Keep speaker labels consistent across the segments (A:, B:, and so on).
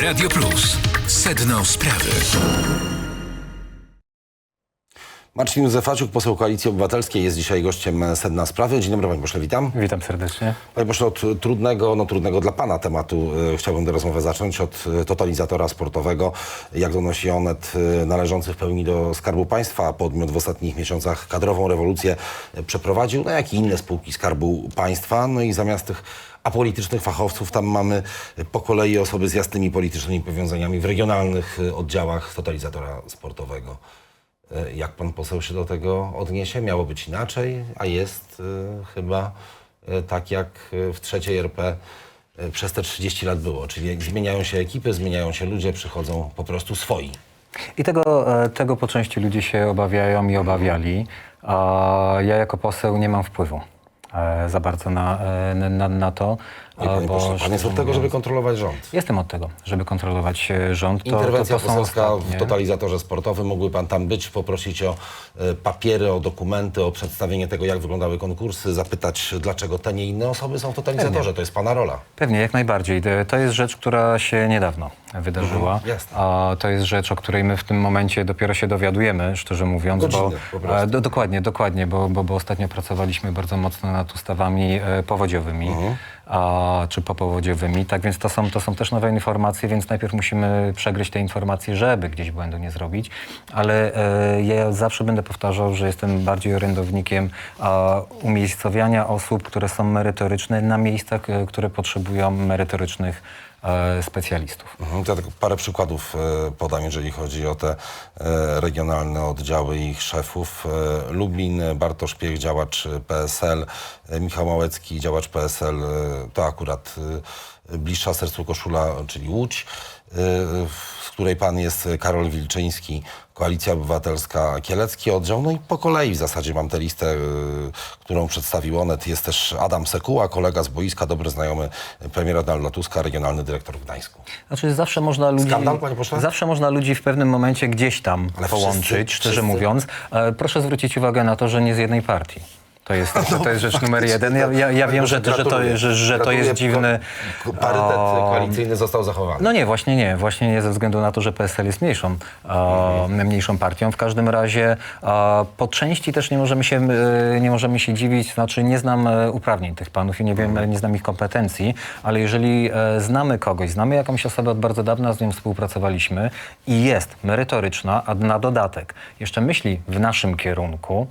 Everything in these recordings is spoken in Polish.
A: Radio Plus. Sedno sprawy.
B: Marcin Józefaciuk, poseł Koalicji Obywatelskiej, jest dzisiaj gościem Sedna Sprawy. Dzień dobry, panie pośle, witam.
C: Witam serdecznie.
B: Panie pośle, od trudnego, no trudnego dla pana tematu e, chciałbym tę rozmowę zacząć, od e, totalizatora sportowego. Jak donosi Onet, e, należący w pełni do Skarbu Państwa, a podmiot w ostatnich miesiącach kadrową rewolucję e, przeprowadził, no jak i inne spółki Skarbu Państwa. No i zamiast tych apolitycznych fachowców, tam mamy po kolei osoby z jasnymi politycznymi powiązaniami w regionalnych e, oddziałach totalizatora sportowego. E, Jak pan poseł się do tego odniesie? Miało być inaczej, a jest e, chyba e, tak jak e, w trzeciej RP e, przez te 30 lat było. Czyli zmieniają się ekipy, zmieniają się ludzie, przychodzą po prostu swoi.
C: I tego, tego po części ludzie się obawiają i obawiali. A ja jako poseł nie mam wpływu za bardzo na, e, na, na to.
B: Nie, panie pośle, pan jest od tego, żeby kontrolować rząd.
C: Jestem od tego, żeby kontrolować e, rząd. To,
B: Interwencja
C: to, to są
B: poselska w
C: ostatnie-
B: totalizatorze sportowym. Mógłby pan tam być, poprosić o e, papiery, o dokumenty, o przedstawienie tego, jak wyglądały konkursy, zapytać, dlaczego te, nie inne osoby są w totalizatorze. To jest pana rola.
C: Pewnie, jak najbardziej. E, To jest rzecz, która się niedawno wydarzyła.
B: Mhm, jasne.
C: A to jest rzecz, o której my w tym momencie dopiero się dowiadujemy, szczerze mówiąc. Bo,
B: prostu.
C: e, do, dokładnie, dokładnie, bo, bo, bo ostatnio pracowaliśmy bardzo mocno nad ustawami e, powodziowymi. A, czy popowodziowymi. Tak więc to są, to są też nowe informacje, więc najpierw musimy przegryźć te informacje, żeby gdzieś błędu nie zrobić. Ale e, ja zawsze będę powtarzał, że jestem bardziej orędownikiem a, umiejscowiania osób, które są merytoryczne na miejscach, e, które potrzebują merytorycznych specjalistów.
B: Mhm, ja tylko parę przykładów e, podam, jeżeli chodzi o te e, regionalne oddziały i ich szefów. E, Lublin, e, Bartosz Piech, działacz e, PSL, e, Michał Małecki, działacz PSL, e, to akurat e, bliższa sercu koszula, czyli Łódź, e, z której pan jest Karol Wilczyński, Koalicja Obywatelska, Kielecki oddział. No i po kolei w zasadzie mam tę listę, e, którą przedstawił Onet. Jest też Adam Sekuła, kolega z boiska, dobry znajomy premiera Donalda Tuska, regionalny dyrektor w Gdańsku.
C: Znaczy zawsze można ludzi,
B: Skandal, panie pośle?
C: zawsze można ludzi w pewnym momencie gdzieś tam
B: Ale
C: połączyć,
B: wszyscy-
C: szczerze
B: wszyscy-
C: mówiąc. E, proszę zwrócić uwagę na to, że nie z jednej partii. To jest, to, to jest rzecz numer jeden. Ja, ja, ja wiem, że, że, to, że, że to jest dziwny...
B: Parytet koalicyjny został zachowany.
C: No nie, właśnie nie. Właśnie nie ze względu na to, że PSL jest mniejszą, e, mniejszą partią. W każdym razie e, po części też nie możemy, się, e, nie możemy się dziwić, znaczy nie znam e, uprawnień tych panów i nie wiem, nie znam ich kompetencji, ale jeżeli e, znamy kogoś, znamy jakąś osobę od bardzo dawna, z nią współpracowaliśmy i jest merytoryczna, a na dodatek jeszcze myśli w naszym kierunku,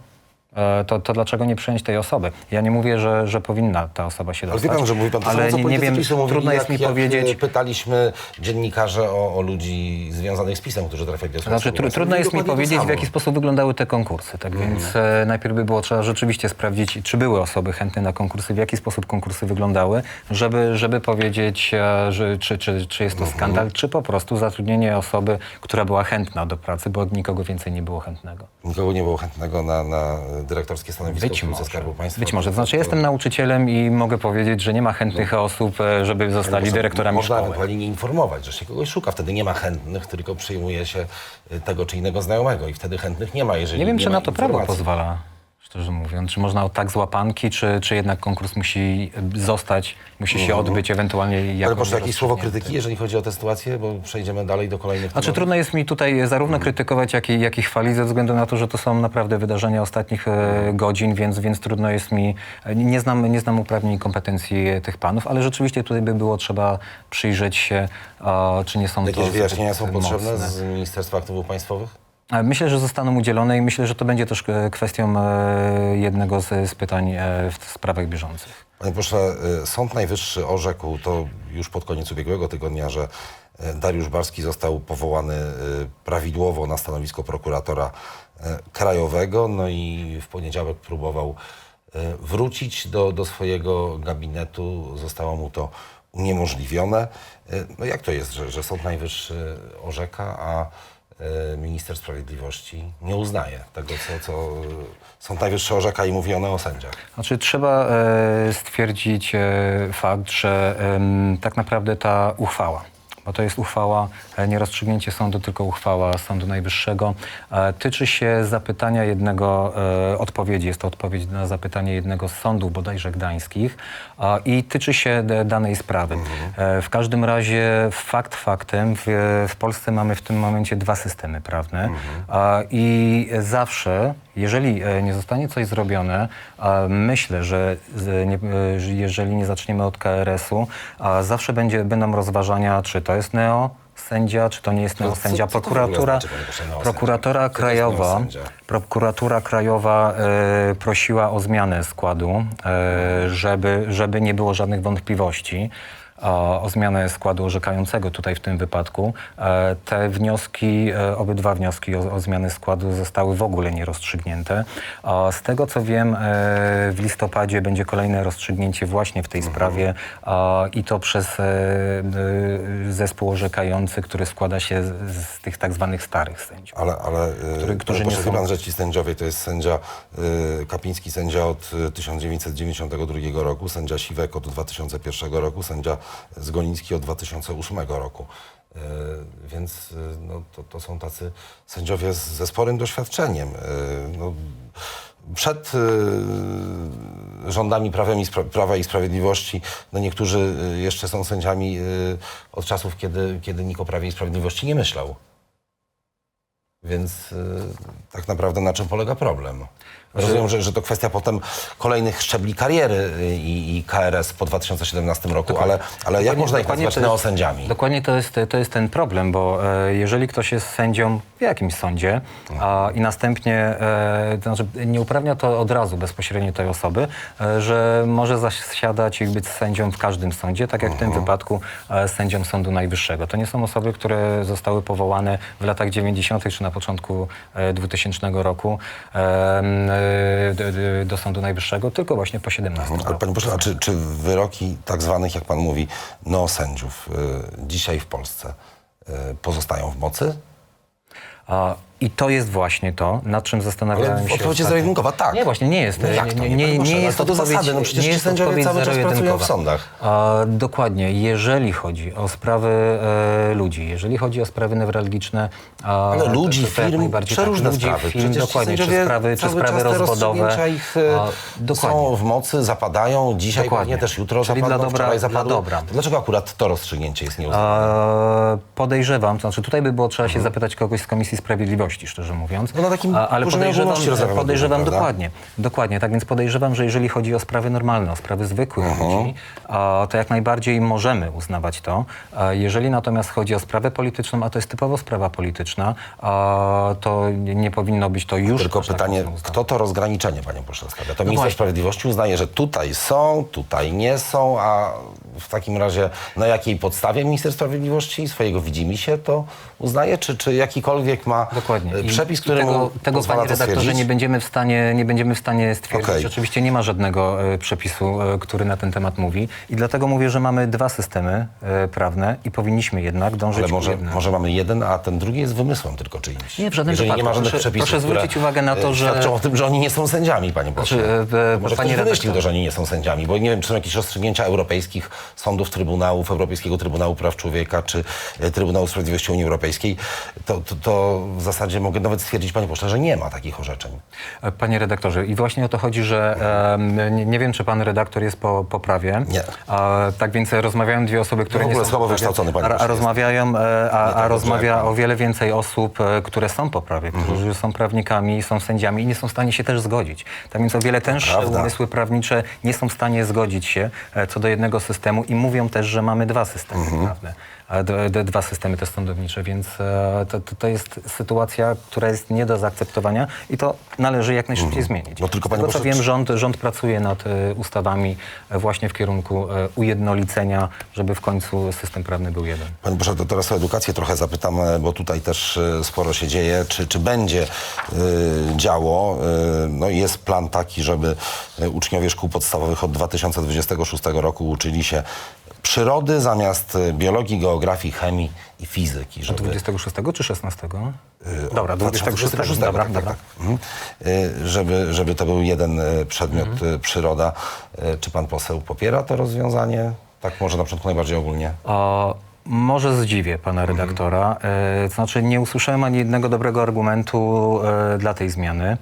C: to, to dlaczego nie przyjąć tej osoby? Ja nie mówię, że, że powinna ta osoba się
B: Ale
C: dostać.
B: wie pan, że mówi pan to
C: ale
B: samo,
C: nie, nie wiem,
B: mówili,
C: trudno jest
B: jak,
C: mi
B: jak
C: powiedzieć...
B: e, pytaliśmy dziennikarzy o, o ludzi związanych z PiSem, którzy trafiali do
C: Znaczy, tru, trudno jest mi powiedzieć, w jaki sposób wyglądały te konkursy. Tak więc e, najpierw by było trzeba rzeczywiście sprawdzić, czy były osoby chętne na konkursy, w jaki sposób konkursy wyglądały, żeby, żeby powiedzieć, e, że, czy, czy, czy jest to skandal, czy po prostu zatrudnienie osoby, która była chętna do pracy, bo nikogo więcej nie było chętnego.
B: Nikogo nie było chętnego na, na dyrektorskie stanowisko
C: Być
B: w spółce
C: może.
B: Skarbu Państwa.
C: Być może. To znaczy, jestem nauczycielem i mogę powiedzieć, że nie ma chętnych osób, e, żeby zostali
B: Można-
C: dyrektorami
B: Można
C: szkoły.
B: ewentualnie nie informować, że się kogoś szuka. Wtedy nie ma chętnych, tylko przyjmuje się y, tego czy innego znajomego i wtedy chętnych nie ma, jeżeli
C: Nie wiem,
B: nie
C: czy na to prawo
B: informacji.
C: pozwala, szczerze mówiąc. Czy można tak z łapanki, czy, czy jednak konkurs musi zostać, musi się odbyć ewentualnie jako
B: Mhm. Ale proszę, jakieś słowo krytyki, jeżeli chodzi o tę sytuację, bo przejdziemy dalej do kolejnych
C: Znaczy
B: tematów.
C: trudno jest mi tutaj zarówno krytykować, jak i, jak i chwalić ze względu na to, że to są naprawdę wydarzenia ostatnich e, godzin, więc, więc trudno jest mi, e, nie znam, nie znam uprawnień i kompetencji e, tych panów, ale rzeczywiście tutaj by było trzeba przyjrzeć się, e, czy nie są to
B: Jakieś wyjaśnienia są potrzebne
C: mocne.
B: z Ministerstwa Aktywów Państwowych?
C: E, Myślę, że zostaną udzielone i myślę, że to będzie też e, kwestią e, jednego z, pytań w sprawach bieżących.
B: Panie pośle, Sąd Najwyższy orzekł to już pod koniec ubiegłego tygodnia, że Dariusz Barski został powołany prawidłowo na stanowisko prokuratora krajowego, no i w poniedziałek próbował wrócić do, do swojego gabinetu. Zostało mu to uniemożliwione. No jak to jest, że, że Sąd Najwyższy orzeka, a minister sprawiedliwości nie uznaje tego, co, co Sąd Najwyższy orzeka i mówi one o sędziach?
C: Znaczy trzeba e, stwierdzić e, fakt, że tak naprawdę ta uchwała bo to jest uchwała, e, nie rozstrzygnięcie sądu, tylko uchwała Sądu Najwyższego. E, Tyczy się zapytania jednego, e, odpowiedzi, jest to odpowiedź na zapytanie jednego z sądów, bodajże gdańskich, i tyczy się danej sprawy. W każdym razie fakt faktem, w, w Polsce mamy w tym momencie dwa systemy prawne i zawsze, jeżeli e, nie zostanie coś zrobione, myślę, że nie, e, że jeżeli nie zaczniemy od KRS-u, zawsze będzie, będą rozważania, czy to jest neo, sędzia, czy to nie jest neosędzia. Prokuratura,
B: znaczy, jest
C: krajowa, prokuratura krajowa e, prosiła o zmianę składu, e, żeby, żeby nie było żadnych wątpliwości. O, o zmianę składu orzekającego tutaj w tym wypadku. E, te wnioski, e, obydwa wnioski o, o zmianę składu zostały w ogóle nierozstrzygnięte. Z tego co wiem, e, w listopadzie będzie kolejne rozstrzygnięcie właśnie w tej sprawie a, i to przez zespół orzekający, który składa się z, z tych tak zwanych starych sędziów.
B: Ale, ale
C: Który- którzy nie są-
B: pan, że ci sędziowie to jest sędzia Kapiński, sędzia od y, 1992 roku, sędzia Siwek od 2001 roku, sędzia Zgoliński od 2008 roku. Y, więc y, no, to, to są tacy sędziowie z, ze sporym doświadczeniem. Y, no, przed y, rządami Prawem i Spra- Prawa i Sprawiedliwości, no niektórzy jeszcze są sędziami y, od czasów, kiedy, kiedy nikt o Prawie i Sprawiedliwości nie myślał. Więc y, tak naprawdę na czym polega problem? Rozumiem, że, że to kwestia potem kolejnych szczebli kariery i, i KRS po 2017 roku, ale, ale jak można ich
C: Dokładnie
B: nazywać
C: to jest-
B: neosędziami?
C: Dokładnie to jest, to jest ten problem, bo e, jeżeli ktoś jest sędzią w jakimś sądzie a, i następnie, e, to znaczy nie uprawnia to od razu bezpośrednio tej osoby, e, że może zasiadać i być sędzią w każdym sądzie, tak jak w tym wypadku e, sędzią Sądu Najwyższego. To nie są osoby, które zostały powołane w latach 90. czy na początku e, 2000 roku e, e, do, do- Sądu Najwyższego, tylko właśnie po 17
B: Ale panie pośle, a czy, czy wyroki tak zwanych, jak pan mówi, neosędziów y, dzisiaj w Polsce y, pozostają w mocy?
C: A, I to jest właśnie to, nad czym zastanawiałem
B: Ale
C: się.
B: odpowiedź jest
C: ostatnio.
B: zero-jedynkowa, tak.
C: Nie, właśnie nie jest.
B: No jak to?
C: nie,
B: Nie, panie
C: nie,
B: ale
C: jest
B: co do
C: odpowiedź,
B: zasady? No przecież
C: nie
B: ci
C: jest
B: sędziowie
C: odpowiedź
B: cały czas pracują w sądach.
C: A, dokładnie. Jeżeli chodzi o sprawy e, ludzi, jeżeli chodzi o sprawy newralgiczne... A,
B: Ale ludzi,
C: to- to jak
B: firm,
C: najbardziej
B: przeróżne
C: tak, ludzi,
B: sprawy.
C: Firm,
B: Przecież ci
C: dokładnie, czy
B: sędziowie
C: sprawy, czy
B: cały
C: sprawy
B: czas te
C: rozwodowe.
B: rozstrzygnięcia ich
C: A, dokładnie.
B: są w mocy, zapadają, dzisiaj
C: Dokładnie.
B: pewnie też jutro
C: Czyli
B: zapadną,
C: dla dobra-
B: wczoraj
C: dla
B: zapadły.
C: dobra.
B: To Dlaczego akurat to rozstrzygnięcie jest nieuznane?
C: Podejrzewam, to znaczy tutaj by było trzeba się zapytać kogoś z Komisji Sprawiedliwości, szczerze mówiąc.
B: No na takim
C: A, ale
B: poziomie
C: podejrzewam,
B: ogólności rozmawiamy
C: podejrzewam dokładnie, dokładnie, tak więc podejrzewam, że jeżeli chodzi o sprawy normalne, o sprawy zwykłych ludzi, a, to jak najbardziej możemy uznawać to. A jeżeli natomiast chodzi o sprawę polityczną, a to jest typowo sprawa polityczna, a, to nie, powinno być to już...
B: Tylko
C: tak
B: pytanie,
C: uznawane.
B: kto to rozgraniczenie, panie pośle, stawia? To minister
C: właśnie.
B: sprawiedliwości uznaje, że tutaj są, tutaj nie są, a w takim razie na jakiej podstawie minister sprawiedliwości swojego widzimisię to uznaje? Czy, czy jakikolwiek ma
C: Dokładnie.
B: e,
C: I-
B: przepis,
C: i
B: który
C: tego,
B: mu
C: tego panie
B: to
C: redaktorze nie będziemy w stanie, nie będziemy w stanie stwierdzić.
B: Okej.
C: Oczywiście nie ma żadnego e, przepisu, e, który na ten temat mówi i dlatego mówię, że mamy dwa systemy e, prawne i powinniśmy jednak dążyć
B: Ale może, może mamy jeden, a ten drugi jest wymysłem tylko czyimś.
C: Nie, w żadnym
B: Jeżeli nie ma żadnych
C: Proszę-
B: przepisów,
C: proszę zwrócić uwagę na to,
B: e,
C: że-
B: świadczą o tym, że oni nie są sędziami, panie pośle.
C: Znaczy, e,
B: To może
C: panie
B: ktoś wymyślił to, że oni nie są sędziami, bo nie wiem, czy są jakieś rozstrzygnięcia europejskich sądów, trybunałów, Europejskiego Trybunału Praw Człowieka, czy e, Trybunału Sprawiedliwości Unii Europejskiej. To, to, to w zasadzie mogę nawet stwierdzić, panie pośle, że nie ma takich orzeczeń.
C: E, Panie redaktorze, i właśnie o to chodzi, że em, nie, nie wiem, czy pan redaktor jest po, po prawie.
B: Nie.
C: A, tak więc rozmawiają dwie osoby, które
B: w
C: nie
B: ogóle
C: są
B: słabo wykształcony, panie
C: a, a
B: pośle,
C: rozmawiają, e, a, a
B: dobrze
C: rozmawia o wiele więcej osób, e, które są po prawie, którzy
B: Mhm.
C: są prawnikami, są sędziami i nie są w stanie się też zgodzić. Tak więc o wiele tęższe umysły prawnicze nie są w stanie zgodzić się e, co do jednego systemu i mówią też, że mamy dwa systemy
B: Mhm.
C: prawne. Dwa systemy te sądownicze, więc e, to, to, to jest sytuacja, która jest nie do zaakceptowania i to należy jak najszybciej zmienić.
B: No tylko,
C: Z tego co wiem, rząd, rząd pracuje nad e, ustawami e, właśnie w kierunku ujednolicenia, żeby w końcu system prawny był jeden.
B: Panie proszę, to teraz o edukację trochę zapytam, bo tutaj też sporo się dzieje. Czy, czy będzie e, działo? E, no jest plan taki, żeby uczniowie szkół podstawowych od 2026 roku uczyli się przyrody zamiast e, biologii, geografii, chemii i fizyki. Żeby,
C: 26 czy 16?
B: e,
C: Dobra,
B: od
C: 26.
B: 2026,
C: Dobra,
B: tak, tak,
C: dobra.
B: tak. Mhm. E, Żeby, żeby to był jeden przedmiot,
C: Mhm.
B: przyroda. Czy pan poseł popiera to rozwiązanie? Tak może na początku najbardziej ogólnie.
C: O, Może zdziwię pana redaktora. E, to znaczy, nie usłyszałem ani jednego dobrego argumentu dla tej zmiany.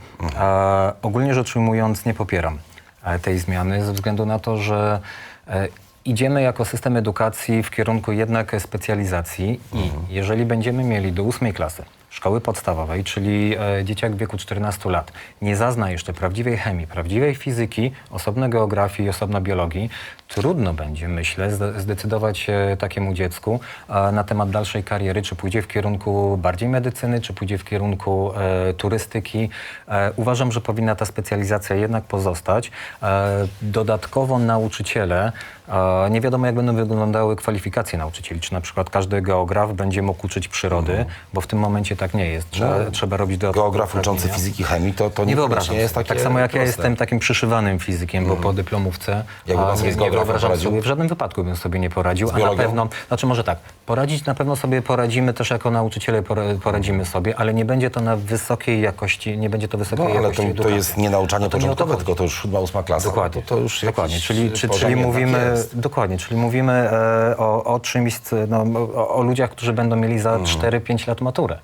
C: Ogólnie rzecz ujmując, nie popieram e, tej zmiany ze względu na to, że e, idziemy jako system edukacji w kierunku jednak specjalizacji i jeżeli będziemy mieli do ósmej klasy szkoły podstawowej, czyli e, dzieciak w wieku 14 lat, nie zazna jeszcze prawdziwej chemii, prawdziwej fizyki, osobno geografii, osobno biologii, trudno będzie, myślę, zde- zdecydować się takiemu dziecku e, na temat dalszej kariery, czy pójdzie w kierunku bardziej medycyny, czy pójdzie w kierunku e, turystyki. E, uważam, że powinna ta specjalizacja jednak pozostać. E, dodatkowo nauczyciele, e, nie wiadomo jak będą wyglądały kwalifikacje nauczycieli, czy na przykład każdy geograf będzie mógł uczyć przyrody, bo w tym momencie tak nie jest. Trzeba,
B: No,
C: trzeba robić dodatkowe
B: Geograf uczący fizyki, chemii, to, to
C: Nie wyobrażam
B: niekoniecznie
C: sobie.
B: jest takie
C: Tak samo jak ja
B: proste.
C: jestem takim przyszywanym fizykiem, bo po dyplomówce
B: Jakby pan
C: a,
B: sobie
C: nie, nie wyobrażam
B: poradził?
C: sobie, w żadnym wypadku bym sobie nie poradził,
B: Z
C: a na pewno, znaczy może tak, poradzić na pewno sobie poradzimy też jako nauczyciele pora- poradzimy sobie, ale nie będzie to na wysokiej jakości, nie będzie to wysokiej
B: No, ale
C: jakości
B: to, to
C: edukacji.
B: jest nie nauczanie
C: No to nie to
B: początkowe, tylko to już siódma, ósma klasa.
C: Dokładnie.
B: No To, to już
C: dokładnie. Czyli, czy, czyli mówimy,
B: jest.
C: dokładnie, czyli mówimy e, o, o czymś, no, o, o ludziach, którzy będą mieli za 4-5 lat maturę.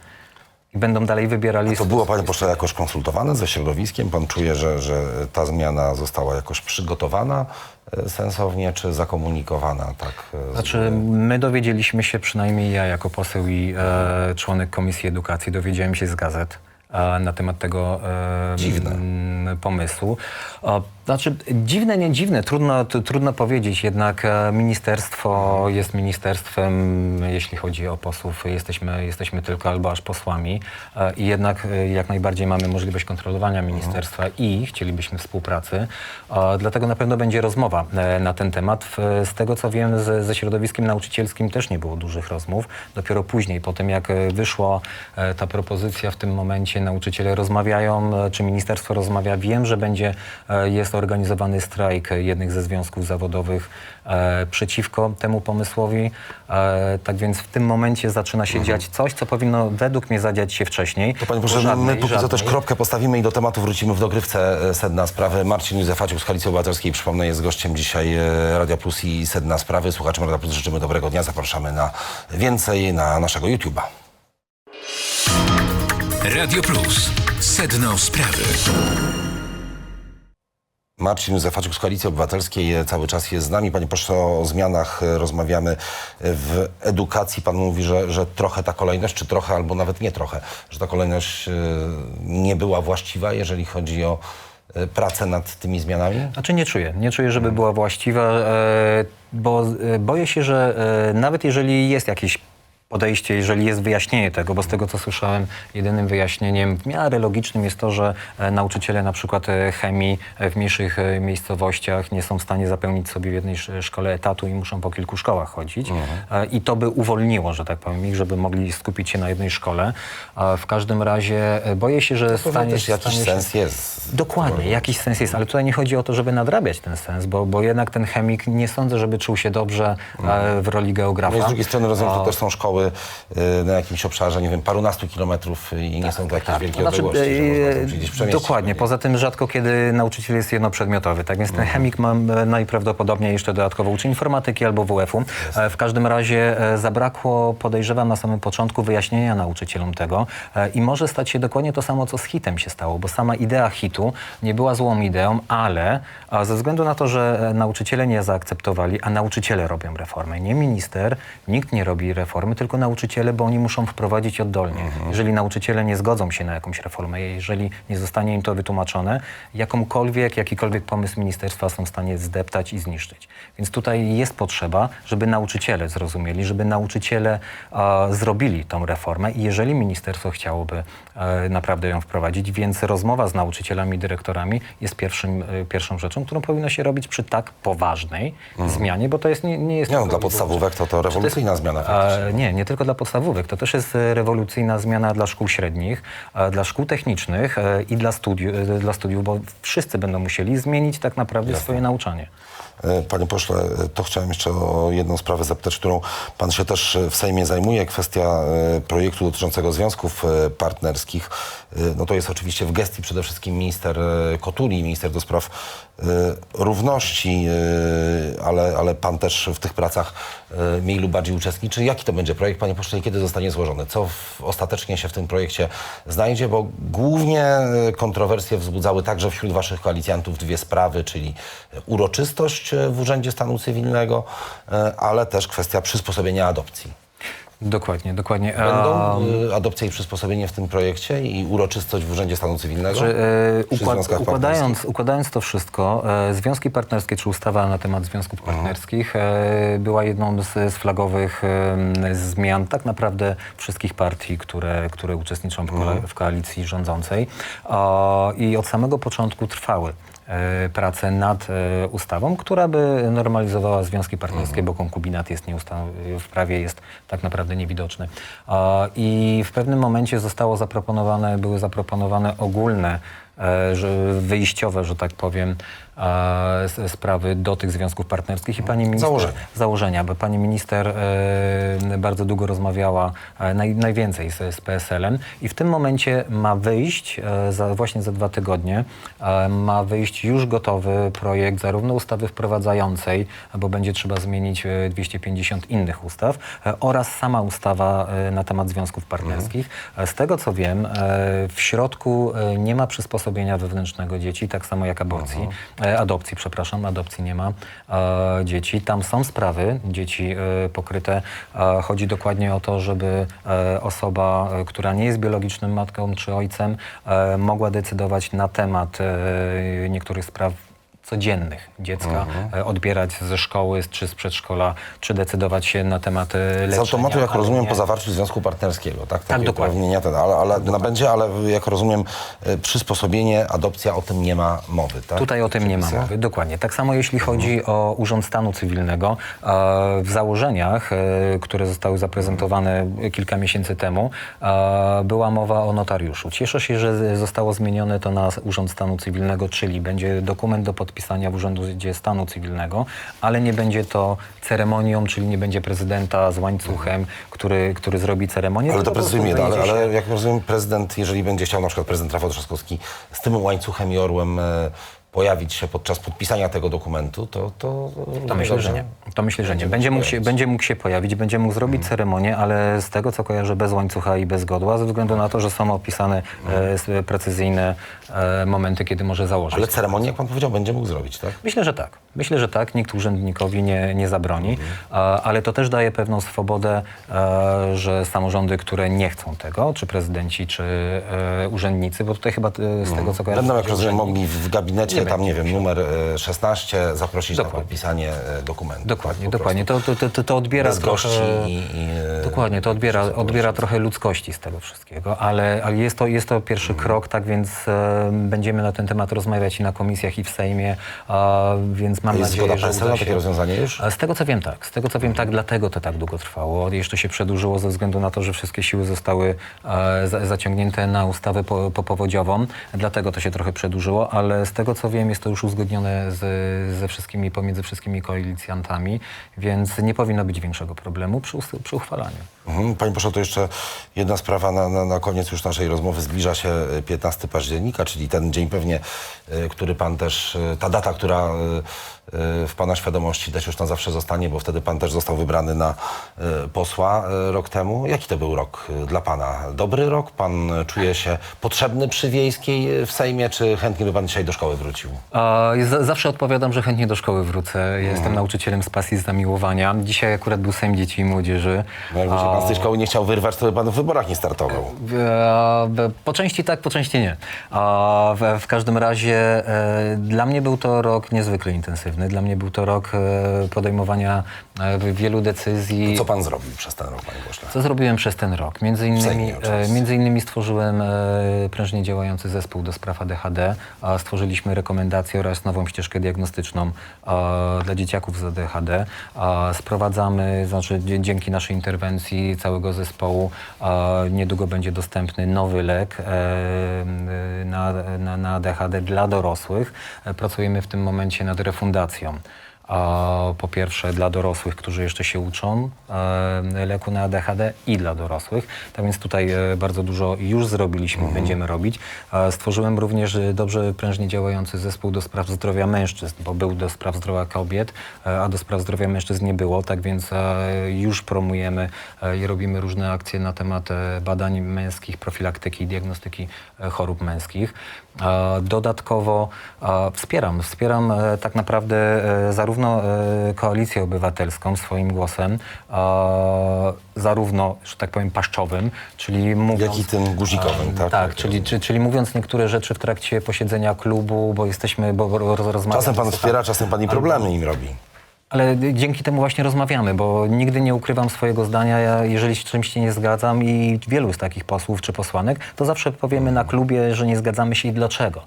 C: I będą dalej wybierali...
B: To było, panie pośle, jakoś konsultowane ze środowiskiem? Pan czuje, że, że ta zmiana została jakoś przygotowana e, sensownie, czy zakomunikowana? Tak, e,
C: Znaczy, my dowiedzieliśmy się, przynajmniej ja jako poseł i e, członek Komisji Edukacji, dowiedziałem się z gazet e, na temat tego e, pomysłu. Znaczy, dziwne, nie dziwne, trudno, trudno powiedzieć, jednak e, ministerstwo jest ministerstwem, jeśli chodzi o posłów, jesteśmy, jesteśmy tylko albo aż posłami e, i jednak e, jak najbardziej mamy możliwość kontrolowania ministerstwa i chcielibyśmy współpracy. Dlatego na pewno będzie rozmowa na ten temat. Z tego co wiem, z, ze środowiskiem nauczycielskim też nie było dużych rozmów. Dopiero później, po tym jak wyszła ta propozycja, w tym momencie nauczyciele rozmawiają, czy ministerstwo rozmawia. Wiem, że będzie, jest organizowany strajk jednych ze związków zawodowych e, przeciwko temu pomysłowi. E, tak więc w tym momencie zaczyna się dziać coś, co powinno według mnie zadziać się wcześniej.
B: To panie proszę, my
C: żadnej-
B: póki co też kropkę postawimy i do tematu wrócimy w dogrywce e, Sedna Sprawy. Marcin Józefaciuk z Koalicji Obywatelskiej, przypomnę, jest gościem dzisiaj e, Radia Plus i Sedna Sprawy. Słuchaczom Radia Plus życzymy dobrego dnia. Zapraszamy na więcej na naszego YouTube'a.
A: Radio Plus. Sedno sprawy.
B: Marcin Józefaciuk z Koalicji Obywatelskiej cały czas jest z nami. Panie pośle, o zmianach e, rozmawiamy w edukacji. Pan mówi, że, że trochę ta kolejność, czy trochę, albo nawet nie trochę, że ta kolejność e, nie była właściwa, jeżeli chodzi o e, pracę nad tymi zmianami?
C: Znaczy nie czuję. Nie czuję, żeby była właściwa, bo boję się, że nawet jeżeli jest jakieś podejście, jeżeli jest wyjaśnienie tego, bo z tego co słyszałem, jedynym wyjaśnieniem w miarę logicznym jest to, że e, nauczyciele na przykład e, chemii e, w mniejszych e, miejscowościach nie są w stanie zapełnić sobie w jednej sz- szkole etatu i muszą po kilku szkołach chodzić. E, I to by uwolniło, że tak powiem, ich, żeby mogli skupić się na jednej szkole. E, W każdym razie e, boję się, że
B: Pewnie
C: stanie,
B: też jakiś
C: stanie
B: sens jest.
C: Dokładnie, jakiś sens jest, ale tutaj nie chodzi o to, żeby nadrabiać ten sens, bo, bo jednak ten chemik nie sądzę, żeby czuł się dobrze e, w roli geografa.
B: No i z drugiej strony rozumiem, że
C: A-
B: to też są szkoły e, na jakimś obszarze, nie wiem, parunastu kilometrów i nie są to jakieś wielkie
C: Znaczy,
B: odległości, że można
C: e,
B: się gdzieś przemieścić.
C: Dokładnie. Poza tym rzadko kiedy nauczyciel jest jednoprzedmiotowy, tak więc ten chemik ma e, najprawdopodobniej jeszcze dodatkowo uczy informatyki albo WF-u. W każdym razie zabrakło, podejrzewam na samym początku, wyjaśnienia nauczycielom tego i może stać się dokładnie to samo, co z hitem się stało, bo sama idea hitu nie była złą ideą, ale ze względu na to, że nauczyciele nie zaakceptowali, a nauczyciele robią reformę, nie minister, nikt nie robi reformy, tylko nauczyciele, bo oni muszą wprowadzić oddolnie. Jeżeli nauczyciele nie zgodzą się na jakąś reformę, jeżeli nie zostanie im to wytłumaczone, jakąkolwiek, jakikolwiek pomysł ministerstwa są w stanie zdeptać i zniszczyć. Więc tutaj jest potrzeba, żeby nauczyciele zrozumieli, żeby nauczyciele e, zrobili tą reformę i jeżeli ministerstwo chciałoby e, naprawdę ją wprowadzić, więc rozmowa z nauczycielami, dyrektorami jest pierwszym, e, pierwszą rzeczą, którą powinno się robić przy tak poważnej zmianie, bo to jest, nie, nie jest...
B: Nie no,
C: tylko
B: dla podstawówek to, to rewolucyjna zmiana faktycznie.
C: E, nie, nie tylko dla podstawówek. To też jest e, rewolucyjna zmiana dla szkół średnich, e, dla szkół technicznych e, i dla, studiu, e, dla studiów, bo wszyscy będą musieli zmienić tak naprawdę swoje nauczanie.
B: Panie pośle, to chciałem jeszcze o jedną sprawę zapytać, którą pan się też w Sejmie zajmuje. Kwestia projektu dotyczącego związków partnerskich. No to jest oczywiście w gestii przede wszystkim minister Kotuli, minister do spraw równości, e, ale, ale pan też w tych pracach e, mniej lub bardziej uczestniczy. Jaki to będzie projekt, panie pośle, kiedy zostanie złożony? Co w, ostatecznie się w tym projekcie znajdzie? Bo głównie e, kontrowersje wzbudzały także wśród waszych koalicjantów dwie sprawy, czyli e, uroczystość e, w Urzędzie Stanu Cywilnego, e, ale też kwestia przysposobienia adopcji.
C: Dokładnie, dokładnie.
B: Będą
C: A,
B: e, adopcja i przysposobienie w tym projekcie i uroczystość w Urzędzie Stanu Cywilnego?
C: Że, e,
B: Przy
C: układ,
B: związkach
C: układając, układając to wszystko, e, związki partnerskie, czy ustawa na temat związków partnerskich e, była jedną z, z flagowych zmian tak naprawdę wszystkich partii, które, które uczestniczą w, kola- w koalicji rządzącej. O, i od samego początku trwały e, prace nad e, ustawą, która by normalizowała związki partnerskie, bo konkubinat jest w prawie jest tak naprawdę niewidoczny. I w pewnym momencie zostało zaproponowane, były zaproponowane ogólne e, wyjściowe, że tak powiem, e, sprawy do tych związków partnerskich. I pani minister...
B: Założenia.
C: Założenia, bo pani minister e, bardzo długo rozmawiała, e, naj, najwięcej z, z PSL-em i w tym momencie ma wyjść, e, za, właśnie za dwa tygodnie, e, ma wyjść już gotowy projekt zarówno ustawy wprowadzającej, bo będzie trzeba zmienić e, 250 innych ustaw, e, oraz sama ustawa e, na temat związków partnerskich. E, Z tego co wiem, e, w środku e, nie ma przysposobienia wewnętrznego dzieci, tak samo jak aborcji, adopcji, przepraszam, adopcji nie ma e, dzieci. Tam są sprawy dzieci e, pokryte. E, chodzi dokładnie o to, żeby e, osoba, e, która nie jest biologicznym matką czy ojcem, e, mogła decydować na temat e, niektórych spraw codziennych dziecka, e, odbierać ze szkoły czy z przedszkola, czy decydować się na temat leczenia.
B: Z automatu, jak rozumiem,
C: nie-
B: po zawarciu związku partnerskiego, tak? Takie
C: dokładnie.
B: uprawnienia Ten, ale, ale na będzie, ale jak rozumiem, e, przysposobienie, adopcja, o tym nie ma mowy, tak?
C: Tutaj o tym nie ma mowy, dokładnie. Tak samo jeśli chodzi
B: Mhm.
C: o Urząd Stanu Cywilnego, e, w założeniach, które zostały zaprezentowane kilka miesięcy temu, była mowa o notariuszu. Cieszę się, że zostało zmienione to na Urząd Stanu Cywilnego, czyli będzie dokument do podpisania w Urzędzie Stanu Cywilnego, ale nie będzie to ceremonią, czyli nie będzie prezydenta z łańcuchem, który, który zrobi ceremonię.
B: Ale to precyzujmy, ale,
C: się-
B: ale jak rozumiem, prezydent, jeżeli będzie chciał, na przykład prezydent Rafał Trzaskowski z tym łańcuchem i orłem e, pojawić się podczas podpisania tego dokumentu, to... To,
C: To myślę, że nie. To myślę, że nie. Będzie mógł, się, będzie mógł się pojawić, będzie mógł zrobić
B: Mhm.
C: ceremonię, ale z tego, co kojarzę, bez łańcucha i bez godła, ze względu na to, że są opisane e, s- precyzyjne e, momenty, kiedy może założyć.
B: Ale ceremonię, jak pan powiedział, będzie mógł zrobić, tak?
C: Myślę, że tak. Myślę, że tak. Nikt urzędnikowi nie, nie zabroni,
B: Mhm.
C: ale to też daje pewną swobodę, e, że samorządy, które nie chcą tego, czy prezydenci, czy e, urzędnicy, bo tutaj chyba e, z tego, co kojarzę...
B: Będą, jak rozumiem, mogli w gabinecie,
C: Nie
B: tam, nie wiem, numer e, 16, zaprosić na
C: Dokładnie.
B: podpisanie e, dokumentu.
C: Dokładnie, dokładnie. To, to, to, to odbiera
B: Bez
C: trochę...
B: i... i e,
C: Dokładnie, to odbiera, odbiera trochę ludzkości z tego wszystkiego, ale, ale jest, to, jest to pierwszy
B: Mhm.
C: krok, tak więc e, będziemy na ten temat rozmawiać i na komisjach, i w Sejmie, a, więc mam
B: jest
C: nadzieję, że uda
B: na takie rozwiązanie już?
C: Z tego co wiem tak, z tego co wiem tak, dlatego to tak długo trwało. Jeszcze się przedłużyło ze względu na to, że wszystkie siły zostały e, za, zaciągnięte na ustawę po, popowodziową, dlatego to się trochę przedłużyło, ale z tego co wiem jest to już uzgodnione z, ze wszystkimi, pomiędzy wszystkimi koalicjantami, więc nie powinno być większego problemu przy, przy uchwalaniu.
B: Mhm. Panie pośle, to jeszcze jedna sprawa na, na, na koniec już naszej rozmowy. Zbliża się e, 15 października, czyli ten dzień pewnie, e, który pan też, e, ta data, która e, e, w pana świadomości też już na zawsze zostanie, bo wtedy pan też został wybrany na e, posła e, rok temu. Jaki to był rok e, dla pana? Dobry rok? Pan e, czuje się potrzebny przy Wiejskiej e, w Sejmie, czy chętnie by pan dzisiaj do szkoły wrócił?
C: A, za- zawsze odpowiadam, że chętnie do szkoły wrócę. Jestem nauczycielem z pasji, z zamiłowania. Dzisiaj akurat był Sejm Dzieci i Młodzieży.
B: No jakby się pan z tej szkoły nie chciał wyrwać, to by pan w wyborach nie startował.
C: E, Po części tak, po części nie. A W, w każdym razie e, dla mnie był to rok niezwykle intensywny. Dla mnie był to rok e, podejmowania e, wielu decyzji.
B: Co pan zrobił przez ten rok, panie pośle?
C: Co zrobiłem przez ten rok? Między innymi,
B: Sejmie
C: e, między innymi stworzyłem e, prężnie działający zespół do spraw ADHD, a stworzyliśmy rekomendacje oraz nową ścieżkę diagnostyczną e, dla dzieciaków z ADHD. A sprowadzamy, znaczy dzie- dzięki naszej interwencji całego zespołu e, niedługo będzie dostępny nowy lek e, na, na, na ADHD dla dorosłych. E, Pracujemy w tym momencie nad refundacją po pierwsze dla dorosłych, którzy jeszcze się uczą e, leku na ADHD i dla dorosłych. Tak więc tutaj e, bardzo dużo już zrobiliśmy i będziemy robić. Stworzyłem również e, dobrze prężnie działający zespół do spraw zdrowia mężczyzn, bo był do spraw zdrowia kobiet, a do spraw zdrowia mężczyzn nie było. Tak więc już promujemy i robimy różne akcje na temat badań męskich, profilaktyki, diagnostyki e, chorób męskich. Dodatkowo wspieram, wspieram tak naprawdę e, zarówno e, Koalicję Obywatelską swoim głosem, zarówno, że tak powiem, paszczowym, czyli mówiąc...
B: Jak i tym guzikowym, tak?
C: Tak, czyli, czy, czyli mówiąc niektóre rzeczy w trakcie posiedzenia klubu, bo jesteśmy, bo roz, rozmawiamy...
B: Czasem pan wspiera, czasem pan i problemy im robi.
C: ale dzięki temu właśnie rozmawiamy, bo nigdy nie ukrywam swojego zdania. Ja, jeżeli z czymś się nie zgadzam i wielu z takich posłów czy posłanek, to zawsze powiemy na klubie, że nie zgadzamy się i dlaczego.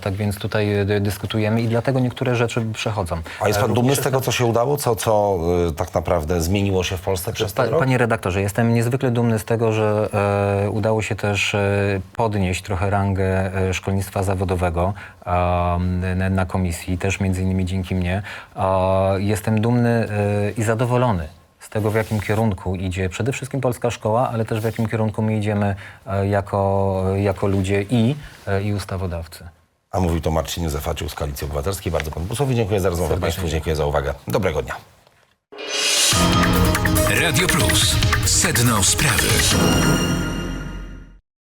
C: Tak więc tutaj y, dyskutujemy i dlatego niektóre rzeczy przechodzą.
B: A jest pan
C: E,
B: dumny
C: również
B: z tego, co się udało? Co, co y, tak naprawdę zmieniło się w Polsce przez ten rok?
C: panie redaktorze, jestem niezwykle dumny z tego, że e, udało się też e, podnieść trochę rangę e, szkolnictwa zawodowego e, na, na komisji, też między innymi dzięki mnie. E, jestem dumny e, i zadowolony z tego, w jakim kierunku idzie przede wszystkim polska szkoła, ale też w jakim kierunku my idziemy e, jako, jako ludzie i, e, i ustawodawcy.
B: A mówił to Marcin Józefaciuk z Koalicji Obywatelskiej. Bardzo panu posłowi dziękuję za rozmowę. Państwu dziękuję za uwagę. Dobrego dnia.
A: Radio Plus. Sedno sprawy.